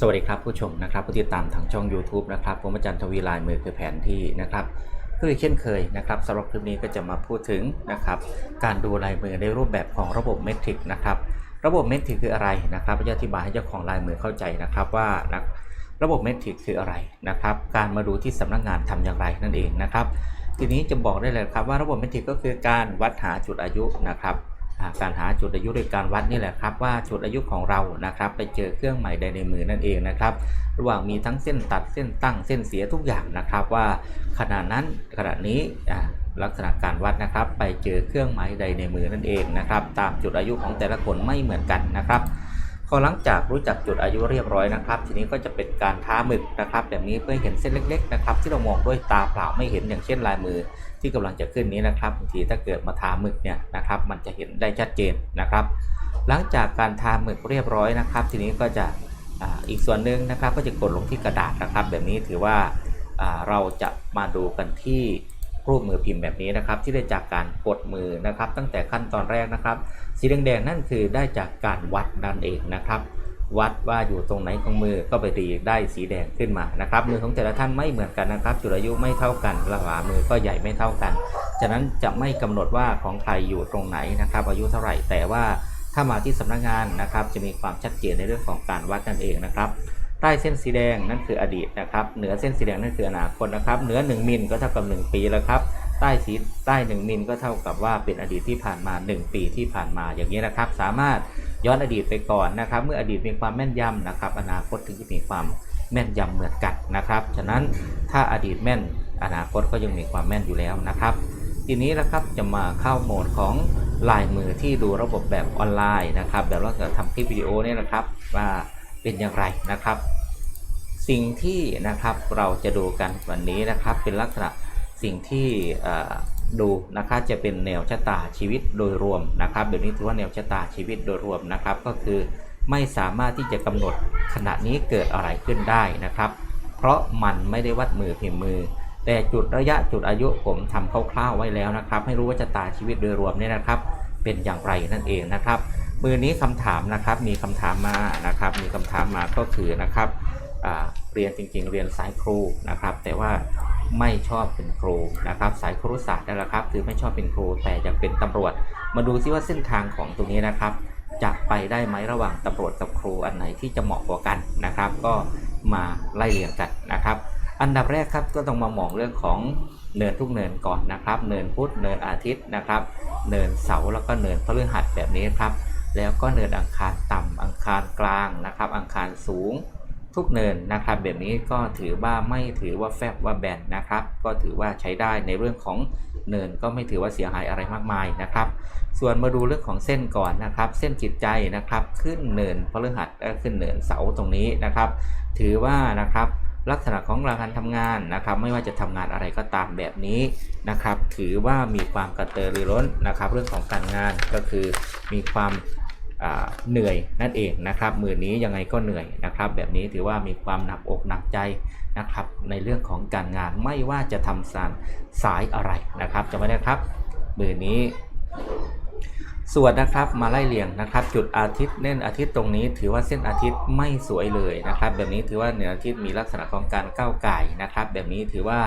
สวัสดีครับผู้ชมนะครับผู้ติดตามทางช่อง YouTube นะครับผมอาจารย์ทวีลายมือคือแผนที่นะครับคือเช่นเคยนะครับสำหรับคลิปนี้ก็จะมาพูดถึงนะครับการดูลายมือในรูปแบบของระบบเมทริกนะครับระบบเมทริกคืออะไรนะครับจะอธิบายให้เจ้าของลายมือเข้าใจนะครับว่านะระบบเมทริกคืออะไรนะครับ การมาดูที่สำนักงานทำอย่างไรนั่นเองนะครับ ทีนี้จะบอกได้เลยครับว่าระบบเมทริกก็คือการวัดหาจุดอายุนะครับ การหาจุดอายุโดยการวัดนี่แหละครับว่าจุดอายุของเรานะครับ ไปเจอเครื่องหมายใดในมือนั่นเองนะครับระหว่างมีทั้งเส้นตัดเส้นตั้งเส้นเสียทุกอย่างนะครับ ว่าขณะนั้นขณะนี้ลักษณะการวัดนะครับ ไปเจอเครื่องหมายใดในมือนั่นเองนะครับ ตามจุดอายุของแต่ละคนไม่เหมือนกันนะครับ พอหลังจากรู้จักจุดอายุเรียบร้อยนะครับ ทีนี้ก็จะเป็นการท้าหมึกนะครับ แบบนี้เพื่อเห็นเส้นเล็ก ๆ นะครับ ที่เรามองด้วยตาเปล่าไม่เห็นอย่างเช่นลายมือ ที่กำลังจะขึ้นนี้นะครับบางทีถ้าเกิดมาทาหมึกเนี่ยนะครับ มันจะเห็นได้ชัดเจนนะครับ หลังจากการทาหมึกเรียบร้อยนะครับ ทีนี้ก็จะอ,อีกส่วนหนึ่งนะครับ ก็จะกดลงที่กระดาษนะครับ แบบนี้ถือว่าเราจะมาดูกันที่ รูปมือพิมพ์แบบนี้นะครับ ที่ได้จากการกดมือนะครับ ตั้งแต่ขั้นตอนแรกนะครับ สีแดงๆนั่นคือได้จากการวัดนั่นเองนะครับ วัดว่าอยู่ตรงไหนของมือก็ไปตีได้สีแดงขึ้นมานะครับ มือของแต่ละท่านไม่เหมือนกันนะครับ จุดอายุไม่เท่ากันละหวามือก็ใหญ่ไม่เท่ากันฉะนั้นจะไม่กำหนดว่าของใครอยู่ตรงไหนนะครับ อายุเท่าไหร่แต่ว่าถ้ามาที่สำนักงานนะครับ จะมีความชัดเจนในเรื่องของการวัดนั่นเองนะครับ ใต้เส้นสีแดงนั่นคืออดีตนะครับ เหนือเส้นสีแดงนั่นคืออนาคตนะครับ เหนือ 1 มิลก็เท่ากับ 1 ปีแล้วครับ ใต้สีใต้ 1 มิลก็เท่ากับว่าเป็นอดีตที่ผ่านมา 1 ปีที่ผ่านมาอย่างนี้นะครับ สามารถย้อนอดีตไปก่อนนะครับ เมื่ออดีตมีความแม่นยำนะครับ อนาคตถึงจะมีความแม่นยำเหมือนกันนะครับ ฉะนั้นถ้าอดีตแม่นอนาคตก็ยังมีความแม่นอยู่แล้วนะครับ ทีนี้นะครับจะมาเข้าโหมดของลายมือที่ดูระบบแบบออนไลน์นะครับแบบเราจะทำคลิปวิดีโอนี่นะครับว่า เป็นอย่างไรนะครับ สิ่งที่นะครับเราจะดูกันวันนี้นะครับ เป็นลักษณะสิ่งที่ดูนะครับจะเป็นแนวชะตาชีวิตโดยรวมนะครับแบบนี้ถือว่าแนวชะตาชีวิตโดยรวมนะครับ ก็คือไม่สามารถที่จะกำหนดขณะนี้เกิดอะไรขึ้นได้นะครับ เพราะมันไม่ได้วัดมือพิมพ์มือ แต่จุดระยะจุดอายุผมทำคร่าวๆไว้แล้วนะครับ ให้รู้ว่าชะตาชีวิตโดยรวมเนี่ยนะครับ เป็นอย่างไรนั่นเองนะครับ มือนี้คำถามนะครับมีคำถามมานะครับ มีคำถามมาก็คือนะครับเรียนจริง ๆ เรียนสายครูนะครับ แต่ว่าไม่ชอบเป็นครูนะครับ สายครุศาสตร์นั่นแหละครับ คือไม่ชอบเป็นครูแต่อยากเป็นตำรวจ มาดูซิว่าเส้นทางของตรงนี้นะครับ จะไปได้ไหมระหว่างตำรวจกับครูอันไหนที่จะเหมาะกว่ากันนะครับ ก็มาไล่เรียงกันนะครับ อันดับแรกครับก็ต้องมามองเรื่องของเนินทุกเนินก่อนนะครับ เนินพุธเนินอาทิตย์นะครับ เนินเสาร์แล้วก็เนินพฤหัสแบบนี้ครับ แล้วก็เนินอังคารต่ำอังคารกลางนะครับ อังคารสูงทุกเนินนะครับ แบบนี้ก็ถือว่าไม่ถือว่าแฟบว่าแบนนะครับ ก็ถือว่าใช้ได้ในเรื่องของเนินก็ไม่ถือว่าเสียหายอะไรมากมายนะครับ ส่วนมาดูเรื่องของเส้นก่อนนะครับ เส้นจิตใจนะครับ ขึ้นเนินพฤหัสและขึ้นเนินเสาตรงนี้นะครับ ถือว่านะครับลักษณะของการทำงานนะครับ ไม่ว่าจะทำงานอะไรก็ตามแบบนี้นะครับ ถือว่ามีความกระตือรือร้นนะครับ เรื่องของการงานก็คือมีความ เหนื่อยนั่นเองนะครับมือนี้ยังไงก็เหนื่อยนะครับ แบบนี้ถือว่ามีความหนักอกหนักใจนะครับ ในเรื่องของการงานไม่ว่าจะทำสารสายอะไรนะครับจะไม่ได้ครับมือนี้ส่วนนะครับมาไล่เรียงนะครับ จุดอาทิตย์เน้นอาทิตย์ตรงนี้ ถือว่าเส้นอาทิตย์ไม่สวยเลยนะครับ แบบนี้ถือว่าเหนืออาทิตย์มีลักษณะของการก้าวไก่นะครับ แบบนี้ถือว่า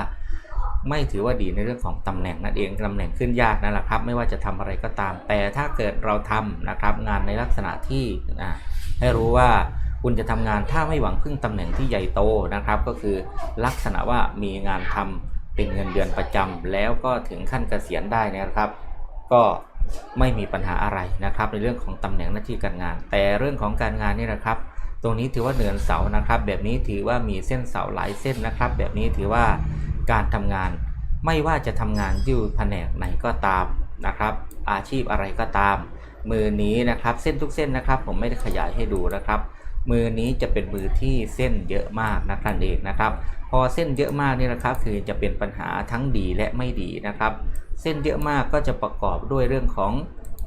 ไม่ถือว่าดีในเรื่องของตำแหน่งนั่นเองตำแหน่งขึ้นยากนั่นแหละครับ ไม่ว่าจะทำอะไรก็ตาม แต่ถ้าเกิดเราทำนะครับงานในลักษณะที่ให้รู้ว่าคุณจะทำงานถ้าไม่หวังพึ่งตำแหน่งที่ใหญ่โตนะครับ ก็คือลักษณะว่ามีงานทำเป็นเงินเดือนประจำแล้วก็ถึงขั้นเกษียณได้นะครับ ก็ไม่มีปัญหาอะไรนะครับ ในเรื่องของตำแหน่งหน้าที่การงาน แต่เรื่องของการงานนี่นะครับ ตรงนี้ถือว่าเหนือเสานะครับ แบบนี้ถือว่ามีเส้นเสาหลายเส้นนะครับ แบบนี้ถือว่า การทำงาน ไม่ว่าจะทำงานอยู่แผนกไหนก็ตามนะครับ อาชีพอะไรก็ตาม มือนี้นะครับเส้นทุกเส้นนะครับ ผมไม่ได้ขยายให้ดูนะครับ มือนี้จะเป็นมือที่เส้นเยอะมากนะครับเองนะครับ พอเส้นเยอะมากนี่นะครับ คือจะเป็นปัญหาทั้งดีและไม่ดีนะครับ เส้นเยอะมากก็จะประกอบด้วยเรื่องของ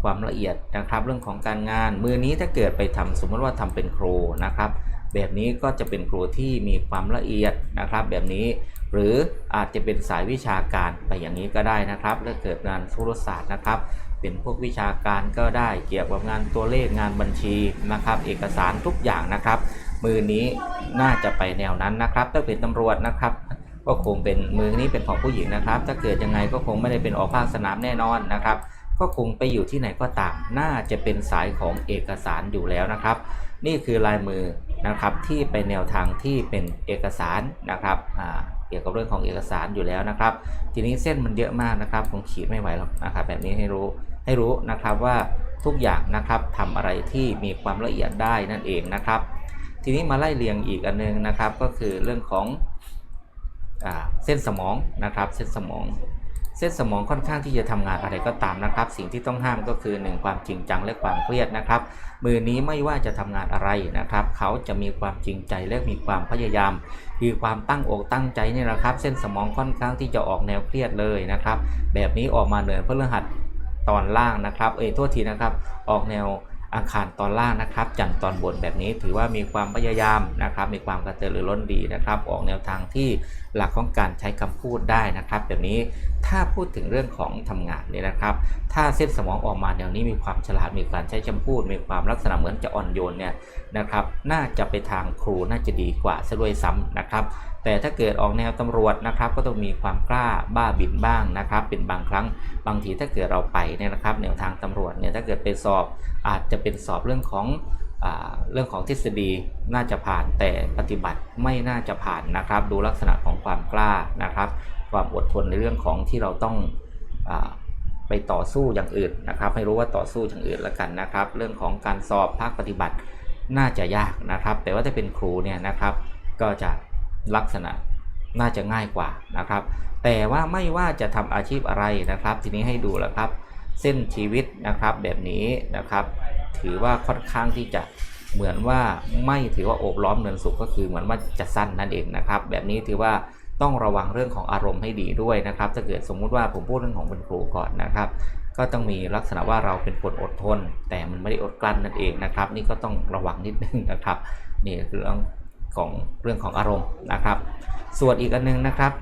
ความละเอียดนะครับ เรื่องของการงาน มือนี้ถ้าเกิดไปทำสมมติว่าทำเป็นครูนะครับ แบบนี้ก็จะเป็นครูที่มีความละเอียดนะครับ แบบนี้ หรืออาจจะเป็นสายวิชาการไปอย่างนี้ก็ได้นะครับถ้าเกิดงานธุรศาสตร์นะครับ เป็นพวกวิชาการก็ได้เกี่ยวกับงานตัวเลขงานบัญชีนะครับ เอกสารทุกอย่างนะครับ มือนี้น่าจะไปแนวนั้นนะครับ ถ้าเป็นตำรวจนะครับก็คงเป็นมือนี้เป็นของผู้หญิงนะครับ ถ้าเกิดยังไงก็คงไม่ได้เป็นออกภาคสนามแน่นอนนะครับ ก็คงไปอยู่ที่ไหนก็ตาม น่าจะเป็นสายของเอกสารอยู่แล้วนะครับ นี่คือลายมือนะครับที่ไปแนวทางที่เป็นเอกสารนะครับอ่า กี่ยวกับเรื่องของเอกสารอยู่แล้วนะครับ ทีนี้เส้นมันเยอะมากนะครับคงขีดไม่ไหวหรอกนะครับแบบนี้ให้รู้ให้รู้นะครับว่าทุกอย่างนะครับทำอะไรที่มีความละเอียดได้นั่นเองนะครับ ทีนี้มาไล่เรียงอีกอันนึงนะครับ ก็คือเรื่องของอเส้นสมองนะครับ เส้นสมอง เส้นสมองค่อนข้างที่จะทำงานอะไรก็ตามนะครับ สิ่งที่ต้องห้ามก็คือ1ความจริงจังและความเครียดนะครับ มือนี้ไม่ว่าจะทำงานอะไรนะครับ เขาจะมีความจริงใจและมีความพยายาม คือความตั้งอกตั้งใจนี่แหละครับ เส้นสมองค่อนข้างที่จะออกแนวเครียดเลยนะครับ แบบนี้ออกมาเหนือพฤหัสตอนล่างนะครับ เอ้ยโทษทีนะครับ ออกแนวอังคารตอนล่างนะครับ จันทร์ตอนบนแบบนี้ถือว่ามีความพยายามนะครับ มีความกระตือรือร้นดีนะครับ ออกแนวทางที่ หลักของการใช้คำพูดได้นะครับแบบนี้ถ้าพูดถึงเรื่องของทำงานเนี่ยนะครับ ถ้าเส้นสมองออกมาแนวนี้มีความฉลาดมีการใช้คำพูด มีความลักษณะเหมือนจะอ่อนโยนเนี่ยนะครับน่าจะไปทางครูน่าจะดีกว่าซะด้วยซ้ำนะครับแต่ถ้าเกิดออกแนวตำรวจนะครับ ก็ต้องมีความกล้าบ้าบินบ้างนะครับ เป็นบางครั้งบางทีถ้าเกิดเราไปเนี่ยนะครับ แนวทางตำรวจเนี่ยถ้าเกิดไปสอบอาจจะเป็นสอบเรื่องของ เรื่องของทฤษฎีน่าจะผ่านแต่ปฏิบัติไม่น่าจะผ่านนะครับ ดูลักษณะของความกล้านะครับ ความอดทนในเรื่องของที่เราต้องอไปต่อสู้อย่างอื่นนะครับ ให้รู้ว่าต่อสู้อย่างอื่นแล้วกันนะครับ เรื่องของการสอบภาคปฏิบัติน่าจะยากนะครับ แต่ว่าถ้าเป็นครูเนี่ยนะครับก็จะลักษณะน่าจะง่ายกว่านะครับ แต่ว่าไม่ว่าจะทำอาชีพอะไรนะครับ ทีนี้ให้ดูแล้วครับ เส้นชีวิตนะครับแบบนี้นะครับ ถือว่าค่อนข้างที่จะเหมือนว่าไม่ถือว่าโอบล้อมเนินสุขก็คือเหมือนว่าจะสั้นนั่นเองนะครับ แบบนี้ถือว่าต้องระวังเรื่องของอารมณ์ให้ดีด้วยนะครับ ถ้าเกิดสมมุติว่าผมพูดเรื่องของเป็นครูก่อนนะครับ ก็ต้องมีลักษณะว่าเราเป็นคนอดทน แต่มันไม่ได้อดกลั้นนั่นเองนะครับ นี่ก็ต้องระวังนิดนึงนะครับนี่คือเรื่องของเรื่องของอารมณ์นะครับ ส่วนอีกอันนึงนะครับ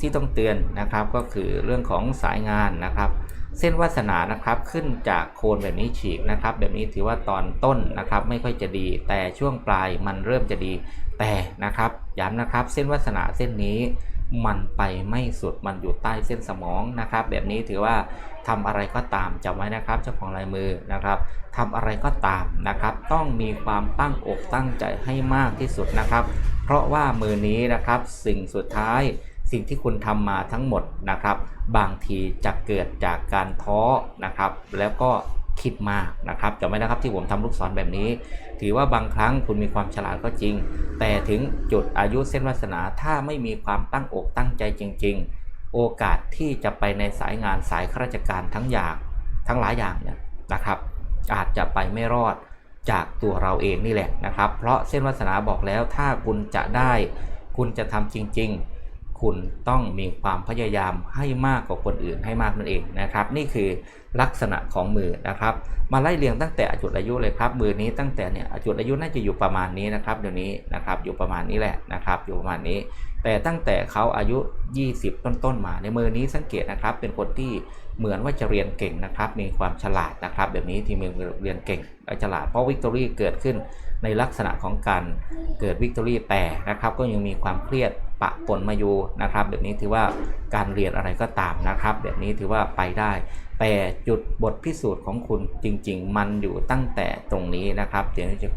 ที่ต้องเตือนนะครับก็คือเรื่องของสายงานนะครับ เส้นวาสนานะครับขึ้นจากโคนแบบนี้ฉีกนะครับ แบบนี้ถือว่าตอนต้นนะครับไม่ค่อยจะดี แต่ช่วงปลายมันเริ่มจะดี แต่นะครับย้ำนะครับเส้นวาสนาเส้นนี้มันไปไม่สุดมันอยู่ใต้เส้นสมองนะครับ แบบนี้ถือว่าทำอะไรก็ตามจำไว้นะครับ เจ้าของลายมือนะครับทำอะไรก็ตามนะครับ ต้องมีความตั้งอกตั้งใจให้มากที่สุดนะครับ เพราะว่ามือนี้นะครับสิ่งสุดท้าย สิ่งที่คุณทำมาทั้งหมดนะครับ บางทีจะเกิดจากการท้อนะครับ แล้วก็คิดมากนะครับจำไว้นะครับที่ผมทำลูกศรแบบนี้ ถือว่าบางครั้งคุณมีความฉลาดก็จริง แต่ถึงจุดอายุเส้นวาสนาถ้าไม่มีความตั้งอกตั้งใจจริง ๆ โอกาสที่จะไปในสายงานสายข้าราชการทั้งอย่างทั้งหลายอย่างเนี่ยนะครับ อาจจะไปไม่รอดจากตัวเราเองนี่แหละนะครับ เพราะเส้นวาสนาบอกแล้วถ้าคุณจะได้ คุณจะทำจริง ๆ คุณต้องมีความพยายามให้มากกว่าคนอื่นให้มากนั่นเองนะครับ นี่คือลักษณะของมือนะครับ มาไล่เรียงตั้งแต่อายุอายุเลยครับ มือนี้ตั้งแต่เนี่ยอายุอายุน่าจะอยู่ประมาณนี้นะครับ เดี๋ยวนี้นะครับอยู่ประมาณนี้แหละนะครับ อยู่ประมาณนี้ แต่ตั้งแต่เขาอายุ 20 ต้นๆมา ในมือนี้สังเกตนะครับ เป็นคนที่เหมือนว่าจะเรียนเก่งนะครับ มีความฉลาดนะครับ แบบนี้ที่มือเรียนเก่งและฉลาดเพราะวิกตอรี่เกิดขึ้นในลักษณะของการเกิดวิกตอรี่แต่นะครับ ก็ยังมีความเครียด ปะปนมาอยู่นะครับแบบนี้ถือว่าการเรียนอะไรก็ตามนะครับ แบบนี้ถือว่าไปได้ แต่จุดบทพิสูจน์ของคุณจริง ๆ มันอยู่ตั้งแต่ตรงนี้นะครับเดี๋ยวจะ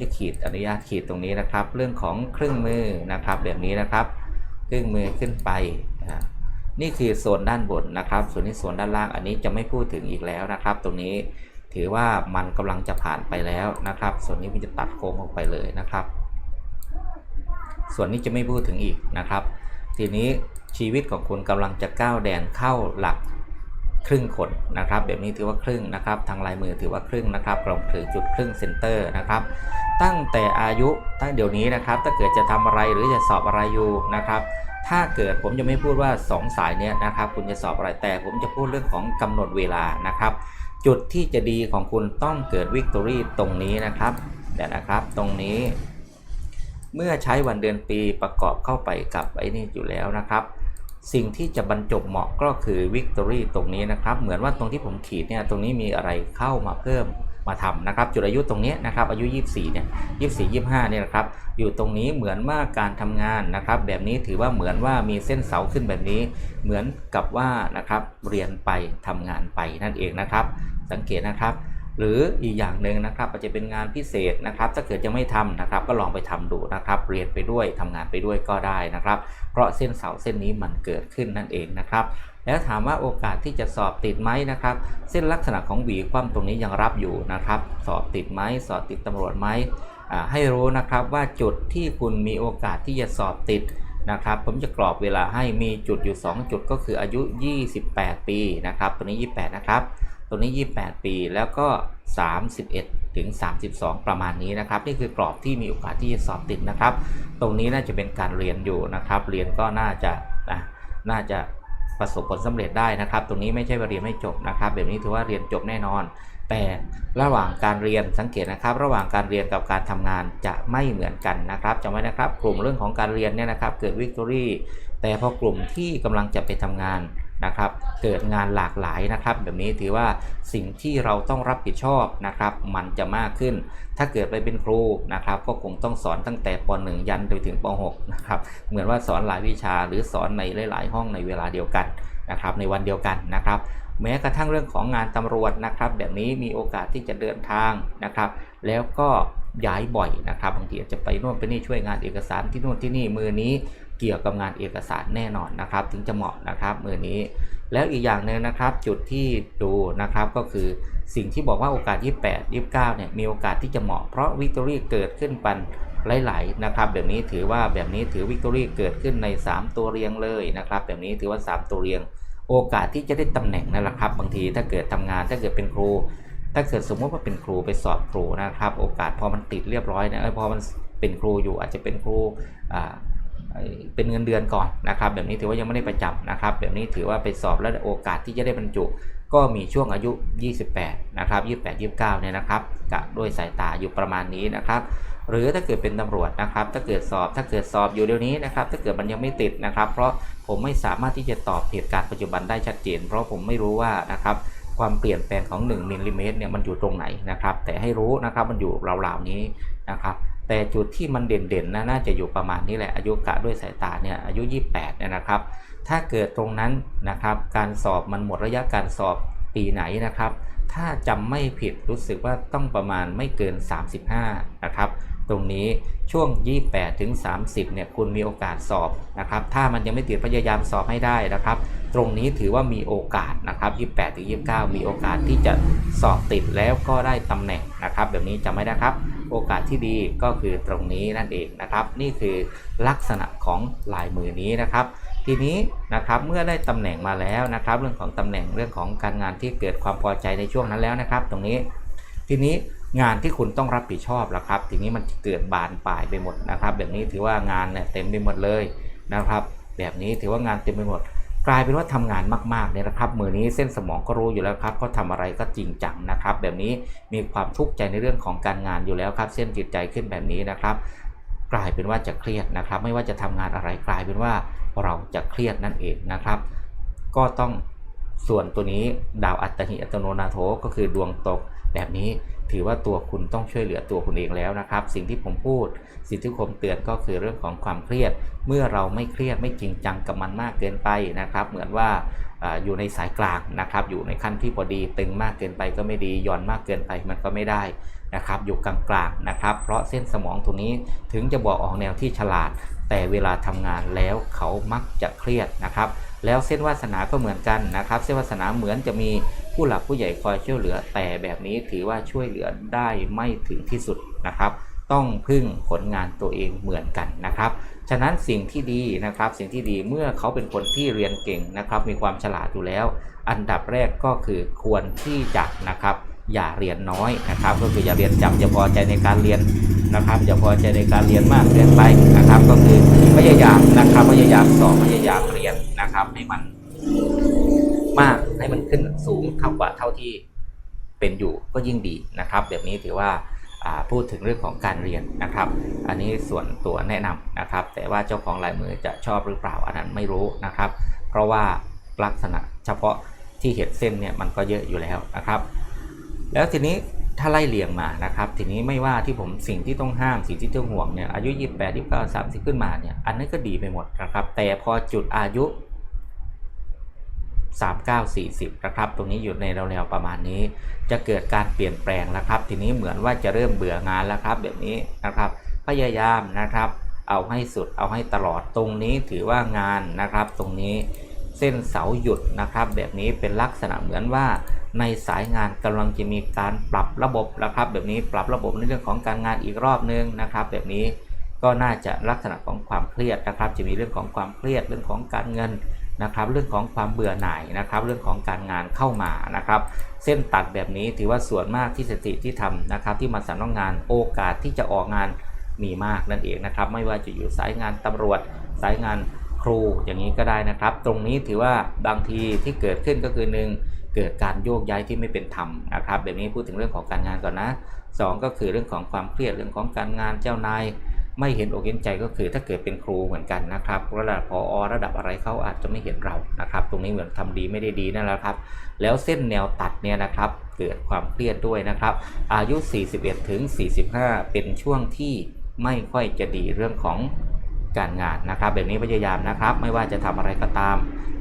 จะขีดอนุญาตขีดตรงนี้นะครับ เรื่องของเครื่องมือนะครับแบบนี้นะครับเครื่องมือขึ้นไปนี่คือโซนด้านบนนะครับ ส่วนนี้โซนด้านล่างอันนี้จะไม่พูดถึงอีกแล้วนะครับ ตรงนี้ถือว่ามันกำลังจะผ่านไปแล้วนะครับ ส่วนนี้มันจะตัดโค้งออกไปเลยนะครับ ส่วนนี้จะไม่พูดถึงอีกนะครับ ทีนี้ชีวิตของคุณกำลังจะก้าวแดนเข้าหลักครึ่งคนนะครับ แบบนี้ถือว่าครึ่งนะครับ ทางลายมือถือว่าครึ่งนะครับกลองถือจุดครึ่งเซนเตอร์นะครับ ตั้งแต่อายุตั้งเดี๋ยวนี้นะครับ ถ้าเกิดจะทำอะไรหรือจะสอบอะไรอยู่นะครับ ถ้าเกิดผมจะไม่พูดว่า 2 สายเนี้ยนะครับ คุณจะสอบอะไรแต่ผมจะพูดเรื่องของกำหนดเวลานะครับ จุดที่จะดีของคุณต้องเกิดวิกตอรี่ตรงนี้นะครับเดี๋ยวนะครับตรงนี้ เมื่อใช้วันเดือนปีประกอบเข้าไปกับไอ้นี่อยู่แล้วนะครับ สิ่งที่จะบรรจบเหมาะก็คือวิกตอรี่ตรงนี้นะครับ เหมือนว่าตรงที่ผมขีดเนี่ยตรงนี้มีอะไรเข้ามาเพิ่มมาทำนะครับ จุดอายุตรงนี้นะครับอายุ 24เนี่ย24 25เนี่ยนะครับ อยู่ตรงนี้เหมือนว่าการทำงานนะครับ แบบนี้ถือว่าเหมือนว่ามีเส้นเสาขึ้นแบบนี้ เหมือนกับว่านะครับเรียนไปทำงานไปนั่นเองนะครับ สังเกตนะครับ หรืออีกอย่างหนึ่งนะครับอาจจะเป็นงานพิเศษนะครับ ถ้าเกิดยังไม่ทำนะครับ ก็ลองไปทำดูนะครับ เรียนไปด้วยทำงานไปด้วยก็ได้นะครับ เพราะเส้นเสาเส้นนี้มันเกิดขึ้นนั่นเองนะครับแล้วถามว่าโอกาสที่จะสอบติดไหมนะครับ เส้นลักษณะของหวีคว่ำตรงนี้ยังรับอยู่นะครับ สอบติดไหมสอบติดตำรวจไหมให้รู้นะครับว่าจุดที่คุณมีโอกาสที่จะสอบติดนะครับผมจะกรอบเวลาให้มีจุดอยู่ 2 จุดก็คืออายุ 28 ปีนะครับตัวนี้ 28 นะครับ ตัวนี้ 28 ปีแล้วก็ 31 ถึง 32 ประมาณนี้นะครับ นี่คือกรอบที่มีโอกาสที่จะสอบติดนะครับ ตรงนี้น่าจะเป็นการเรียนอยู่นะครับ เรียนก็น่าจะนะน่าจะประสบผลสำเร็จได้นะครับ ตรงนี้ไม่ใช่ว่าเรียนไม่จบนะครับ แบบนี้ถือว่าเรียนจบแน่นอน แต่ระหว่างการเรียนสังเกตนะครับ ระหว่างการเรียนกับการทำงานจะไม่เหมือนกันนะครับจำไว้นะครับ กลุ่มเรื่องของการเรียนเนี่ยนะครับ เกิดวิกตอรี่แต่พอกลุ่มที่กำลังจะไปทำงาน นะครับ เกิดงานหลากหลายนะครับ แบบนี้ถือว่าสิ่งที่เราต้องรับผิดชอบนะครับ มันจะมากขึ้น ถ้าเกิดไปเป็นครูนะครับ ก็คงต้องสอนตั้งแต่ป .1 ยันไปถึงป .6 นะครับ เหมือนว่าสอนหลายวิชาหรือสอนในหลาย ๆ ห้องในเวลาเดียวกันนะครับ ในวันเดียวกันนะครับ แม้กระทั่งเรื่องของงานตำรวจนะครับ แบบนี้มีโอกาสที่จะเดินทางนะครับ แล้วก็ย้ายบ่อยนะครับบางทีอาจจะไปนู่นไปนี่ช่วยงานเอกสารที่นู่นที่นี่มือนี้ เกี่ยวกับงานเอกสารแน่นอนนะครับ ถึงจะเหมาะนะครับมือนี้ แล้วอีกอย่างหนึ่งนะครับจุดที่ดูนะครับก็คือสิ่งที่บอกว่าโอกาส 28 29 เนี่ยมีโอกาสที่จะเหมาะเพราะวิกตอรี่เกิดขึ้นปันหลายๆนะครับแบบนี้ถือว่าแบบนี้ถือวิกตอรี่เกิดขึ้นใน 3 ตัวเรียงเลยนะครับ แบบนี้ถือว่า 3 ตัวเรียง โอกาสที่จะได้ตำแหน่งนั่นแหละครับ บางทีถ้าเกิดทำงานถ้าเกิดเป็นครู ถ้าเกิดสมมติว่าเป็นครูไปสอบครูนะครับ โอกาสพอมันติดเรียบร้อยนะเอ้พอมันเป็นครูอยู่อาจจะเป็นครูอ่า เป็นเงินเดือนก่อนนะครับ แบบนี้ถือว่ายังไม่ได้ประจำนะครับ แบบนี้ถือว่าไปสอบแล้วโอกาสที่จะได้บรรจุ ก็มีช่วงอายุ 28 นะครับ 28 29 เนี่ยนะครับกะด้วยสายตาอยู่ประมาณนี้นะครับ หรือถ้าเกิดเป็นตำรวจนะครับ ถ้าเกิดสอบถ้าเกิดสอบอยู่เดี๋ยวนี้นะครับ ถ้าเกิดมันยังไม่ติดนะครับ เพราะผมไม่สามารถที่จะตอบเหตุการณ์ปัจจุบันได้ชัดเจน เพราะผมไม่รู้ว่านะครับความเปลี่ยนแปลงของ1มิลลิเมตรเนี่ยมันอยู่ตรงไหนนะครับ แต่ให้รู้นะครับมันอยู่ราวๆนี้นะครับ แต่จุดที่มันเด่นๆนะน่าจะอยู่ประมาณนี้แหละอายุกะด้วยสายตาเนี่ยอายุ 28เนี่ยนะครับ ถ้าเกิดตรงนั้นนะครับการสอบมันหมดระยะการสอบปีไหนนะครับ ถ้าจำไม่ผิดรู้สึกว่าต้องประมาณไม่เกิน 35 นะครับ ตรงนี้ช่วง 28ถึง30 เนี่ยคุณมีโอกาสสอบนะครับ ถ้ามันยังไม่ติดพยายามสอบให้ได้นะครับ ตรงนี้ถือว่ามีโอกาสนะครับ 28ถึง29 มีโอกาสที่จะสอบติดแล้วก็ได้ตำแหน่งนะครับ แบบนี้จำไว้นะครับ โอกาสที่ดีก็คือตรงนี้นั่นเองนะครับ นี่คือลักษณะของลายมือนี้นะครับ ทีนี้นะครับเมื่อได้ตำแหน่งมาแล้วนะครับ เรื่องของตำแหน่งเรื่องของการงานที่เกิดความพอใจในช่วงนั้นแล้วนะครับ ตรงนี้ ทีนี้งานที่คุณต้องรับผิดชอบล้วครับ ทีนี้มันเกิดบานปลายไปหมดนะครับ แบบนี้ถือว่างานเนี่ยเต็มไปหมดเลยนะครับ แบบนี้ถือว่างานเต็มไปหมด กลายเป็นว่าทำงานมากๆเนี่ยนะครับมือนี้เส้นสมองก็รู้อยู่แล้วครับเขาทำอะไรก็จริงจังนะครับ แบบนี้มีความทุกข์ใจในเรื่องของการงานอยู่แล้วครับ เส้นจิตใจขึ้นแบบนี้นะครับ กลายเป็นว่าจะเครียดนะครับ ไม่ว่าจะทำงานอะไรกลายเป็นว่าเราจะเครียดนั่นเองนะครับ ก็ต้องส่วนตัวนี้ดาวอัตหิอัตโนนาโถก็คือดวงตกแบบนี้ ถือว่าตัวคุณต้องช่วยเหลือตัวคุณเองแล้วนะครับ สิ่งที่ผมพูด สิ่งที่ผมเตือนก็คือเรื่องของความเครียด เมื่อเราไม่เครียดไม่จริงจังกับมันมากเกินไปนะครับ เหมือนว่าอยู่ในสายกลางนะครับ อยู่ในขั้นที่พอดีตึงมากเกินไปก็ไม่ดีหย่อนมากเกินไปมันก็ไม่ได้นะครับ อยู่กลางๆนะครับ เพราะเส้นสมองตรงนี้ถึงจะบอกออกแนวที่ฉลาด แต่เวลาทำงานแล้วเขามักจะเครียดนะครับ แล้วเส้นวาสนาก็เหมือนกันนะครับ เส้นวาสนาเหมือนจะมีผู้หลักผู้ใหญ่คอยช่วยเหลือ แต่แบบนี้ถือว่าช่วยเหลือได้ไม่ถึงที่สุดนะครับ ต้องพึ่งผลงานตัวเองเหมือนกันนะครับ ฉะนั้นสิ่งที่ดีนะครับ สิ่งที่ดีเมื่อเขาเป็นคนที่เรียนเก่งนะครับ มีความฉลาดอยู่แล้ว อันดับแรกก็คือควรที่จะนะครับอย่าเรียนน้อยนะครับ ก็คืออย่าเรียนจำอย่าพอใจในการเรียนนะครับอย่าพอใจในการเรียนมากเกินไปนะครับ ก็คือพยายามนะครับพยายามสอบพยายามเรียน นะครับ ให้มันมากให้มันขึ้นสูงเท่ากว่าเท่าที่เป็นอยู่ก็ยิ่งดีนะครับ แบบนี้ถือว่าพูดถึงเรื่องของการเรียนนะครับ อันนี้ส่วนตัวแนะนำนะครับ แต่ว่าเจ้าของลายมือจะชอบหรือเปล่าอันนั้นไม่รู้นะครับ เพราะว่าลักษณะเฉพาะที่เห็นเส้นเนี่ยมันก็เยอะอยู่แล้วนะครับ แล้วทีนี้ถ้าไล่เลียงมานะครับ ทีนี้ไม่ว่าที่ผมสิ่งที่ต้องห้ามสิ่งที่ต้องห่วงเนี่ยอายุ 28 29 30 ขึ้นมาเนี่ยอันนั้นก็ดีไปหมดนะครับ แต่พอจุดอายุ 39 40นะครับตรงนี้อยู่ในแนวๆประมาณนี้ จะเกิดการเปลี่ยนแปลงแล้วครับ ทีนี้เหมือนว่าจะเริ่มเบื่องานแล้วครับแบบนี้นะครับ พยายามนะครับ เอาให้สุดเอาให้ตลอดตรงนี้ถือว่างานนะครับ ตรงนี้เส้นเสาหยุดนะครับ แบบนี้เป็นลักษณะเหมือนว่าในสายงานกำลังจะมีการปรับระบบนะครับ แบบนี้ปรับระบบในเรื่องของการงานอีกรอบนึงนะครับ แบบนี้ก็น่าจะลักษณะของความเครียดนะครับ จะมีเรื่องของความเครียดเรื่องของการเงิน นะครับ เรื่องของความเบื่อหน่ายนะครับ เรื่องของการงานเข้ามานะครับ เส้นตัดแบบนี้ถือว่าส่วนมากที่สถิติที่ทำนะครับ ที่มาสานงานโอกาสที่จะออกงานมีมากนั่นเองนะครับ ไม่ว่าจะอยู่สายงานตำรวจ สายงานครูอย่างนี้ก็ได้นะครับ ตรงนี้ถือว่าบางทีที่เกิดขึ้นก็คือหนึ่งเกิดการโยกย้ายที่ไม่เป็นธรรมนะครับ แบบนี้พูดถึงเรื่องของการงานก่อนนะสองก็คือเรื่องของความเครียดเรื่องของการงานเจ้านาย ไม่เห็นอกเห็นใจก็คือถ้าเกิดเป็นครูเหมือนกันนะครับระดับพอระดับอะไรเขาอาจจะไม่เห็นเรานะครับ ตรงนี้เหมือนทำดีไม่ได้ดีนั่นแหละครับ แล้วเส้นแนวตัดเนี่ยนะครับ เกิดความเครียดด้วยนะครับ อายุ 41ถึง45 เป็นช่วงที่ไม่ค่อยจะดีเรื่องของการงานนะครับ แบบนี้พยายามนะครับ ไม่ว่าจะทำอะไรก็ตาม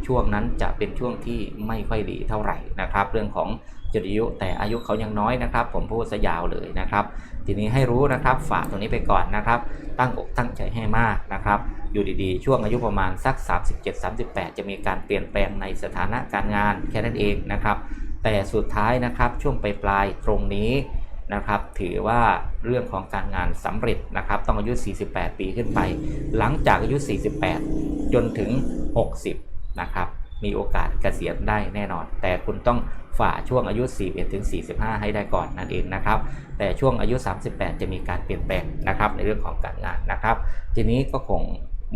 ช่วงนั้นจะเป็นช่วงที่ไม่ค่อยดีเท่าไหร่นะครับ เรื่องของจริยุแต่อายุเขายังน้อยนะครับ ผมพูดซะยาวเลยนะครับ ทีนี้ให้รู้นะครับฝากตรงนี้ไปก่อนนะครับ ตั้งอกตั้งใจให้มากนะครับ อยู่ดีๆ ช่วงอายุประมาณสัก 37-38 จะมีการเปลี่ยนแปลงในสถานะการงานแค่นั้นเองนะครับ แต่สุดท้ายนะครับช่วงปลายๆตรงนี้นะครับถือว่าเรื่องของการงานสำเร็จนะครับ ต้องอายุ 48 ปีขึ้นไป หลังจากอายุ 48 จนถึง 60 นะครับ มีโอกาสเกษียณได้แน่นอน แต่คุณต้องฝ่าช่วงอายุ 41ถึง45 ให้ได้ก่อนนั่นเองนะครับ แต่ช่วงอายุ 38 จะมีการเปลี่ยนแปลงนะครับในเรื่องของการงานนะครับ ทีนี้ก็คง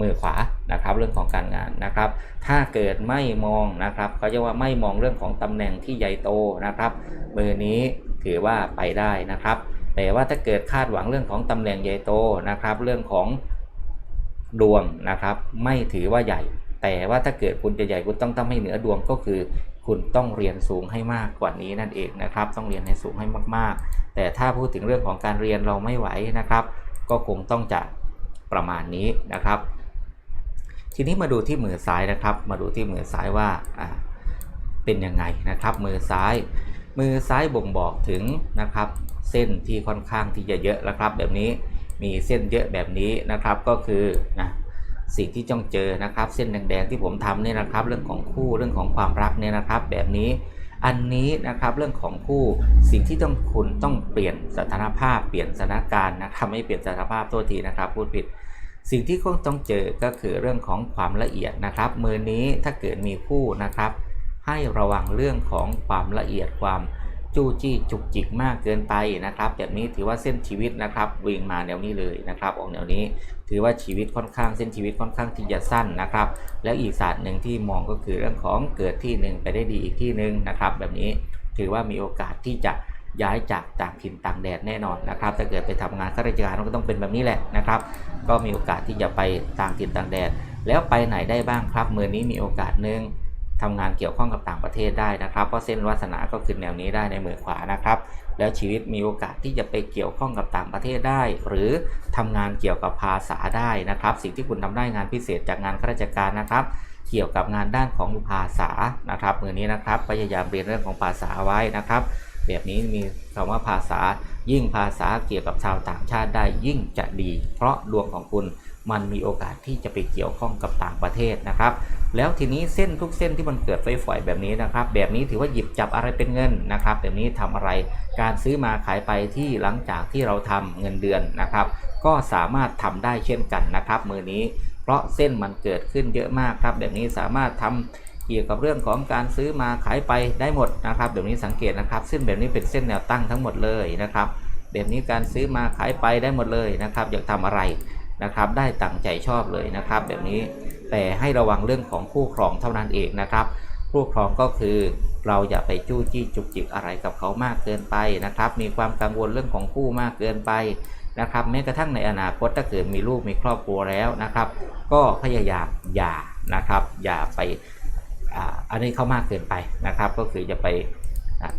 มือขวานะครับเรื่องของการงานนะครับ ถ้าเกิดไม่มองนะครับเขาจะว่าไม่มองเรื่องของตำแหน่งที่ใหญ่โตนะครับมือนี้ถือว่าไปได้นะครับ แต่ว่าถ้าเกิดคาดหวังเรื่องของตำแหน่งใหญ่โตนะครับ เรื่องของดวงนะครับ ไม่ถือว่าใหญ่ แต่ว่าถ้าเกิดคุณจะใหญ่คุณต้องทำให้เหนือดวงก็คือ คุณต้องเรียนสูงให้มากกว่านี้นั่นเองนะครับ ต้องเรียนให้สูงให้มากๆ แต่ถ้าพูดถึงเรื่องของการเรียนเราไม่ไหวนะครับ ก็คงต้องจะประมาณนี้นะครับ ทีนี้มาดูที่มือซ้ายนะครับ มาดูที่มือซ้ายว่าเป็นยังไงนะครับ มือซ้าย มือซ้ายบ่งบอกถึงนะครับ เส้นที่ค่อนข้างที่จะเยอะนะครับ แบบนี้มีเส้นเยอะแบบนี้นะครับก็คือนะ สิ่งที่จ้องเจอนะครับ เส้นแดงๆที่ผมทำเนี่ยนะครับ เรื่องของคู่เรื่องของความรักเนี่ยนะครับ แบบนี้อันนี้นะครับเรื่องของคู่สิ่งที่ต้องคุณต้องเปลี่ยนสถานภาพเปลี่ยนสถานการณ์นะครับไม่เปลี่ยนสถานภาพตัวทีนะครับ พูดผิด สิ่งที่คุณต้องเจอก็คือเรื่องของความละเอียดนะครับ มือนี้ถ้าเกิดมีคู่นะครับ ให้ระวังเรื่องของความละเอียดความ จู้จี้จุกจิกมากเกินไปนะครับ แบบนี้ถือว่าเส้นชีวิตนะครับวิ่งมาแนวนี้เลยนะครับ ออกแนวนี้ ถือว่าชีวิตค่อนข้างเส้นชีวิตค่อนข้างที่จะสั้นนะครับ แล้วอีกศาสตร์หนึ่งที่มองก็คือเรื่องของเกิดที่หนึ่งไปได้ดีอีกที่หนึ่งนะครับ แบบนี้ถือว่ามีโอกาสที่จะย้ายจากต่างถิ่นต่างแดนแน่นอนนะครับ ถ้าเกิดไปทำงานข้าราชการก็ต้องเป็นแบบนี้แหละนะครับ ก็มีโอกาสที่จะไปต่างถิ่นต่างแดนแล้วไปไหนได้บ้างครับมือนี้มีโอกาสหนึ่ง ทำงานเกี่ยวข้องกับต่างประเทศได้นะครับ เพราะเส้นวาสนาก็ขึ้นแนวนี้ได้ในมือขวานะครับ แล้วชีวิตมีโอกาสที่จะไปเกี่ยวข้องกับต่างประเทศได้ หรือทำงานเกี่ยวกับภาษาได้นะครับ สิ่งที่คุณทำได้งานพิเศษจากงานข้าราชการนะครับ เกี่ยวกับงานด้านของภาษานะครับมือนี้นะครับพยายามเรียนเรื่องของภาษาไว้นะครับ แบบนี้มีคำว่าภาษายิ่งภาษาเกี่ยวกับชาวต่างชาติได้ยิ่งจะดี เพราะดวงของคุณ มันมีโอกาสที่จะไปเกี่ยวข้องกับต่างประเทศนะครับ แล้วทีนี้เส้นทุกเส้นที่มันเกิดไฟฝอยแบบนี้นะครับ แบบนี้ถือว่าหยิบจับอะไรเป็นเงินนะครับ แบบนี้ทำอะไรการซื้อมาขายไปที่หลังจากที่เราทำเงินเดือนนะครับ ก็สามารถทำได้เช่นกันนะครับ มือนี้ เพราะเส้นมันเกิดขึ้นเยอะมากครับ แบบนี้สามารถทำเกี่ยวกับเรื่องของการซื้อมาขายไปได้หมดนะครับแบบนี้สังเกตนะครับ เส้นแบบนี้เป็นเส้นแนวตั้งทั้งหมดเลยนะครับแบบนี้การซื้อมาขายไปได้หมดเลยนะครับ อยากทำอะไร นะครับ ได้ตั้งใจชอบเลยนะครับ แบบนี้แต่ให้ระวังเรื่องของคู่ครองเท่านั้นเองนะครับ คู่ครองก็คือเราอย่าไปจู้จี้จุกจิกอะไรกับเขามากเกินไปนะครับ มีความกังวลเรื่องของคู่มากเกินไปนะครับ แม้กระทั่งในอนาคตถ้าเกิดมีลูกมีครอบครัวแล้วนะครับ ก็พยายามอย่านะครับ อย่าไปอันนี้เข้ามากเกินไปนะครับ ก็คือจะไป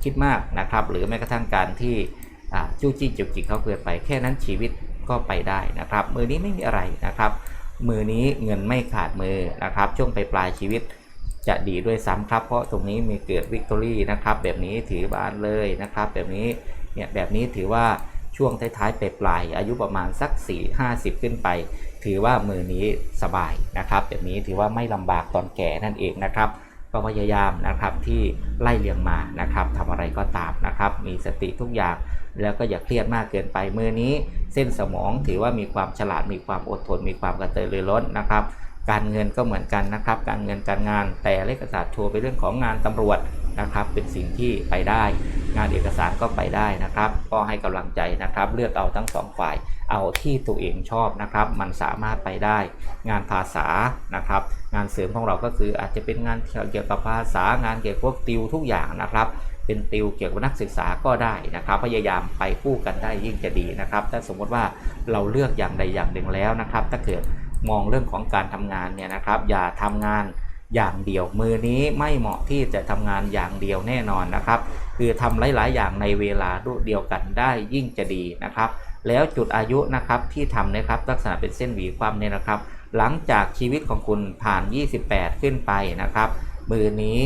คิดมากนะครับ หรือแม้กระทั่งการที่จู้จี้จุกจิกเขาเกินไป แค่นั้นชีวิต ก็ไปได้นะครับ มือนี้ไม่มีอะไรนะครับ มือนี้เงินไม่ขาดมือนะครับ ช่วงไปปลายชีวิตจะดีด้วยซ้ำครับ เพราะตรงนี้มีเกิดวิกตอรี่นะครับ แบบนี้ถือบ้านเลยนะครับ แบบนี้เนี่ยแบบนี้ถือว่าช่วงท้ายๆปปลายอายุประมาณสัก 4 50 ขึ้นไป ถือว่ามือนี้สบายนะครับ แบบนี้ถือว่าไม่ลำบากตอนแก่นั่นเองนะครับ ก็พยายามนะครับที่ไล่เลียงมานะครับทำอะไรก็ตามนะครับมีสติทุกอย่างแล้วก็อย่าเครียดมากเกินไปมือนี้ เส้นสมองถือว่ามีความฉลาดมีความอดทน มีความกระตือรือร้นนะครับ การเงินก็เหมือนกันนะครับ การเงินการงานแต่เลขศาสตร์โชว์ไปเรื่องของงานตำรวจนะครับ เป็นสิ่งที่ไปได้ งานเอกสารก็ไปได้นะครับ ก็ให้กำลังใจนะครับ เลือกเอาทั้งสองฝ่ายเอาที่ตัวเองชอบนะครับ มันสามารถไปได้ งานภาษานะครับ งานเสริมของเราก็คืออาจจะเป็นงานเกี่ยวกับภาษางานเกี่ยวกับพวกติวทุกอย่างนะครับ เป็นติวเกี่ยวกับนักศึกษาก็ได้นะครับ พยายามไปคู่กันได้ยิ่งจะดีนะครับ ถ้าสมมติว่าเราเลือกอย่างใดอย่างหนึ่งแล้วนะครับ ถ้าเกิดมองเรื่องของการทำงานเนี่ยนะครับ อย่าทำงานอย่างเดียวมือนี้ไม่เหมาะที่จะทำงานอย่างเดียวแน่นอนนะครับ คือทำหลาย ๆ อย่างในเวลาเดียวกันได้ยิ่งจะดีนะครับ แล้วจุดอายุนะครับที่ทำนะครับลักษณะเป็นเส้นหวีความเนี่ยนะครับ หลังจากชีวิตของคุณผ่าน 28 ขึ้นไปนะครับ มือนี้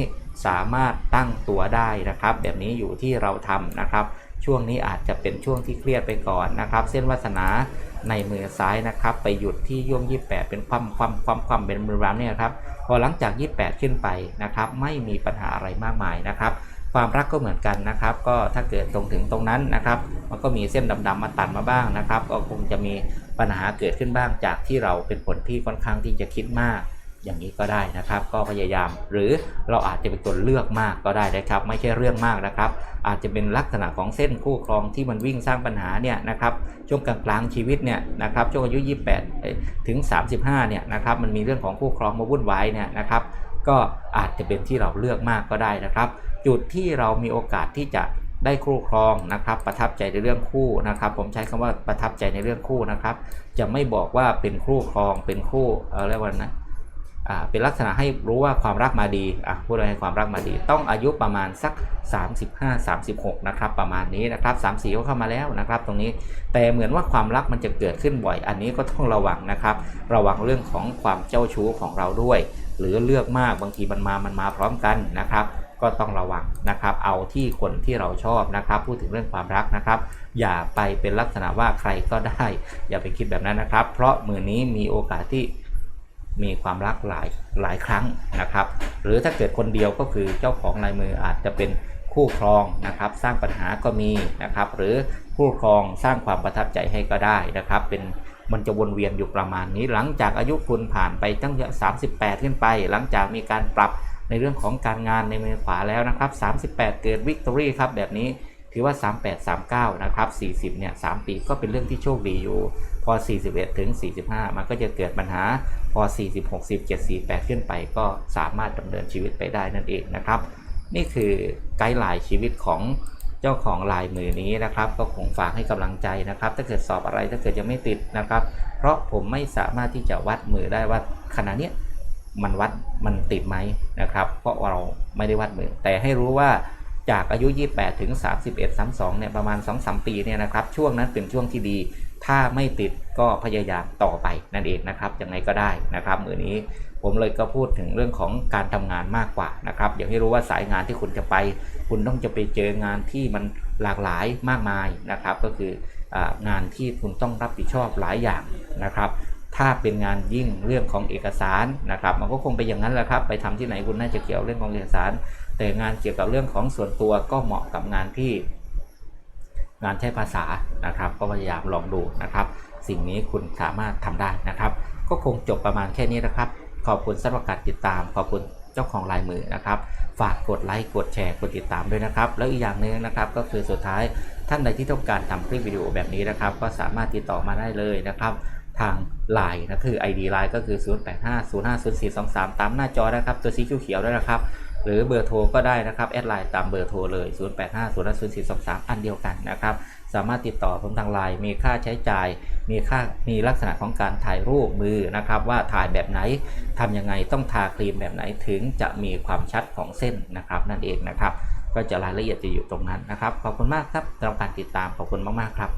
สามารถตั้งตัวได้นะครับ แบบนี้อยู่ที่เราทำนะครับ ช่วงนี้อาจจะเป็นช่วงที่เครียดไปก่อนนะครับ เส้นวาสนาในมือซ้ายนะครับ ไปหยุดที่ย่วง 28 เป็นความความความความเป็นมือรามเนี่ยครับ พอหลังจาก 28 ขึ้นไปนะครับ ไม่มีปัญหาอะไรมากมายนะครับ ความรักก็เหมือนกันนะครับ ก็ถ้าเกิดตรงถึงตรงนั้นนะครับ มันก็มีเส้นดำๆมาตัดมาบ้างนะครับ ก็คงจะมีปัญหาเกิดขึ้นบ้างจากที่เราเป็นคนที่ค่อนข้างที่จะคิดมากอย่างนี้ก็ได้นะครับ ก็พยายามหรือเราอาจจะเป็นคนเลือกมากก็ได้นะครับ ไม่ใช่เรื่องมากนะครับ อาจจะเป็นลักษณะของเส้นคู่ครองที่มันวิ่งสร้างปัญหาเนี่ยนะครับช่วงกลางๆชีวิตเนี่ยนะครับช่วงอายุ 28 ถึง 35เนี่ยนะครับมันมีเรื่องของคู่ครองมาวุ่นวายเนี่ยนะครับ ก็อาจจะเป็นที่เราเลือกมากก็ได้นะครับ จุดที่เรามีโอกาสที่จะได้คู่ครองนะครับ ประทับใจในเรื่องคู่นะครับ ผมใช้คำว่าประทับใจในเรื่องคู่นะครับ จะไม่บอกว่าเป็นคู่ครองเป็นคู่ออเรียกว่านะอ่าเป็นลักษณะให้รู้ว่าความรักมาดีอะพูดอะไรให้ความรักมาดี ต้องอายุประมาณสัก 35 36 นะครับ ประมาณนี้นะครับ3 4ก็เข้ามาแล้วนะครับ ตรงนี้แต่เหมือนว่าความรักมันจะเกิดขึ้นบ่อย อันนี้ก็ต้องระวังนะครับ ระวังเรื่องของความเจ้าชู้ของเราด้วย หรือเลือกมากบางทีมันมามันมาพร้อมกันนะครับ ก็ต้องระวังนะครับ เอาที่คนที่เราชอบนะครับ พูดถึงเรื่องความรักนะครับ อย่าไปเป็นลักษณะว่าใครก็ได้ อย่าไปคิดแบบนั้นนะครับ เพราะมือนี้มีโอกาสที่มีความรักหลายหลายครั้งนะครับ หรือถ้าเกิดคนเดียวก็คือเจ้าของลายมืออาจจะเป็นคู่ครองนะครับ สร้างปัญหาก็มีนะครับ หรือคู่ครองสร้างความประทับใจให้ก็ได้นะครับ เป็นมันจะวนเวียนอยู่ประมาณนี้ หลังจากอายุคุณผ่านไปตั้ง38 ขึ้นไป หลังจากมีการปรับ ในเรื่องของการงานในมือขวาแล้วนะครับ 38 เกิดวิกตอรี่ครับแบบนี้ถือว่า 38 39 นะครับ 40 เนี่ย 3 ปีก็เป็นเรื่องที่โชคดีอยู่ พอ 41 ถึง 45 มันก็จะเกิดปัญหา พอ 40 60 7 48 ขึ้นไปก็สามารถดำเนินชีวิตไปได้นั่นเองนะครับ นี่คือไกด์ไลน์ชีวิตของเจ้าของลายมือนี้นะครับ ก็คงฝากให้กำลังใจนะครับ ถ้าเกิดสอบอะไรถ้าเกิดยังไม่ติดนะครับ เพราะผมไม่สามารถที่จะวัดมือได้ว่าขณะเนี้ย มันวัดมันติดไหมนะครับ เพราะเราไม่ได้วัดมือ แต่ให้รู้ว่าจากอายุ 28 ถึง 31 32 เนี่ยประมาณ 2-3 ปีเนี่ยนะครับ ช่วงนั้นเป็นช่วงที่ดี ถ้าไม่ติดก็พยายามต่อไปนั่นเองนะครับ ยังไงก็ได้นะครับมือนี้ผมเลยก็พูดถึงเรื่องของการทำงานมากกว่านะครับอย่างให้รู้ว่าสายงานที่คุณจะไป คุณต้องจะไปเจองานที่มันหลากหลายมากมายนะครับ ก็คืองานที่คุณต้องรับผิดชอบหลายอย่างนะครับ ถ้าเป็นงานยิ่งเรื่องของเอกสารนะครับ มันก็คงไปอย่างนั้นแหละครับ ไปทำที่ไหนคุณน่าจะเกี่ยวเรื่องของเอกสาร แต่งานเกี่ยวกับเรื่องของส่วนตัวก็เหมาะกับงานที่ งานใช้ภาษานะครับ ก็พยายามลองดูนะครับ สิ่งนี้คุณสามารถทำได้นะครับ ก็คงจบประมาณแค่นี้นะครับ ขอบคุณสำหรับการติดตาม ขอบคุณเจ้าของลายมือนะครับ ฝากกดไลค์กดแชร์กดติดตามด้วยนะครับ แล้วอีกอย่างหนึ่งนะครับ ก็คือสุดท้ายท่านใดที่ต้องการทำคลิปวิดีโอแบบนี้นะครับ ก็สามารถติดต่อมาได้เลยนะครับ ทาง Line นะคือ ID Line ก็คือ 08505043ตามหน้าจอนะครับ ตัวสีเขียวๆด้วยนะครับ หรือเบอร์โทรก็ได้นะครับ แอดไลน์ตามเบอร์โทรเลย 08505043อันเดียวกันนะครับ สามารถติดต่อผมทางไลน์มีค่าใช้จ่าย มีค่ามีลักษณะของการถ่ายรูปมือนะครับ ว่าถ่ายแบบไหนทำยังไงต้องทาครีมแบบไหนถึงจะมีความชัดของเส้นนะครับ นั่นเองนะครับ ก็จะรายละเอียดจะอยู่ตรงนั้นนะครับ ขอบคุณมากครับสำหรับการติดตามขอบคุณมากๆครับ